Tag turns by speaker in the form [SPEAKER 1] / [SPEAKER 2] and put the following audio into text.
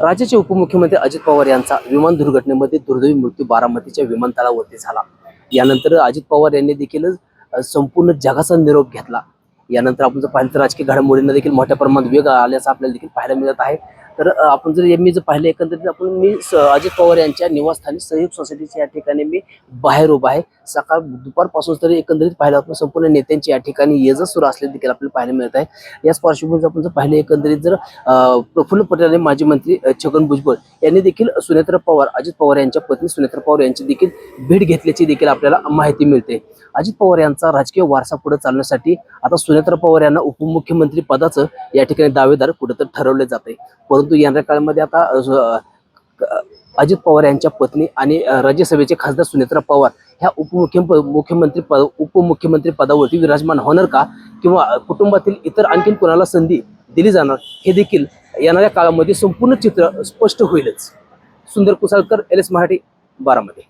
[SPEAKER 1] राज्याचे उपमुख्यमंत्री अजित पवार यांचा विमान दुर्घटनेमध्ये दुर्दैवी मृत्यू बारामतीच्या विमानतळावरती झाला. यानंतर अजित पवार यांनी देखील संपूर्ण जगाचा निरोप घेतला. यानंतर आपण जर पाहिलं तर राजकीय घडामोडींना देखील मोठ्या प्रमाणात वेग आल्याचं आपल्याला देखील पाहायला मिळत आहे. तर आपण जर मी जर पाहिलं एकंदरीत आपण मी स- अजित पवार यांच्या निवासस्थानी सहयोग सोसायटीच्या या ठिकाणी मी बाहेर उभा आहे. सकाळ दुपारपासून तरी एकंदरीत पाहिलं आपण संपूर्ण नेत्यांची या ठिकाणी ये सुरू असले देखील आपल्याला पाहायला मिळत आहे. याच पार्श्वभूमीवर आपण जर पाहिलं एकंदरीत जर प्रफुल्ल पटेल आणि माजी मंत्री छगन भुजबळ यांनी देखील सुनेत्र पवार अजित पवार यांच्या पत्नी सुनेत्र पवार यांची देखील भेट घेतल्याची देखील आपल्याला माहिती मिळते. अजित पवार यांचा राजकीय वारसा पुढे चालण्यासाठी आता सुनेत्र पवार यांना उपमुख्यमंत्री पदाचं या ठिकाणी दावेदार कुठेतरी तर ठरवले जाते. परंतु येणाऱ्या काळामध्ये आता अजित पवार यांच्या पत्नी आणि राज्यसभेचे खासदार सुनेत्रा पवार ह्या उपमुख्य मुख्यमंत्री पद उपमुख्यमंत्री पदावरती विराजमान होणार का? किंवा कुटुंबातील इतर आणखीन कोणाला संधी दिली जाणार? हे देखील येणाऱ्या काळामध्ये संपूर्ण चित्र स्पष्ट होईलच. सुंदर कुसाळकर एल एस मराठी बारामध्ये